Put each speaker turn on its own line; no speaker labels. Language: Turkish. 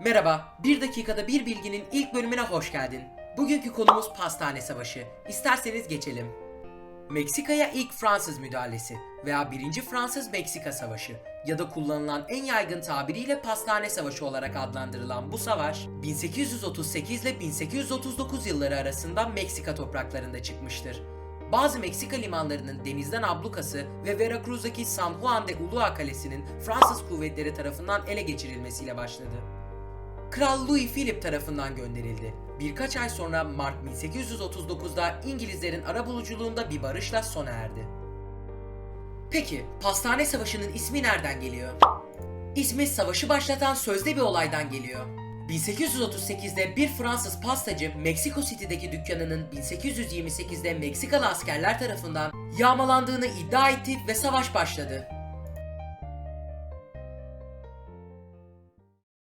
Merhaba, bir dakikada bir bilginin ilk bölümüne hoş geldin. Bugünkü konumuz pastane savaşı. İsterseniz geçelim. Meksika'ya ilk Fransız müdahalesi veya 1. Fransız-Meksika Savaşı ya da kullanılan en yaygın tabiriyle pastane savaşı olarak adlandırılan bu savaş 1838 ile 1839 yılları arasında Meksika topraklarında çıkmıştır. Bazı Meksika limanlarının denizden ablukası ve Veracruz'daki San Juan de Ulua Kalesi'nin Fransız kuvvetleri tarafından ele geçirilmesiyle başladı. Kral Louis Philip tarafından gönderildi. Birkaç ay sonra Mart 1839'da İngilizlerin arabuluculuğunda bir barışla sona erdi. Peki, Pastane Savaşı'nın ismi nereden geliyor? İsmi savaşı başlatan sözde bir olaydan geliyor. 1838'de bir Fransız pastacı Meksiko City'deki dükkanının 1828'de Meksikalı askerler tarafından yağmalandığını iddia etti ve savaş başladı.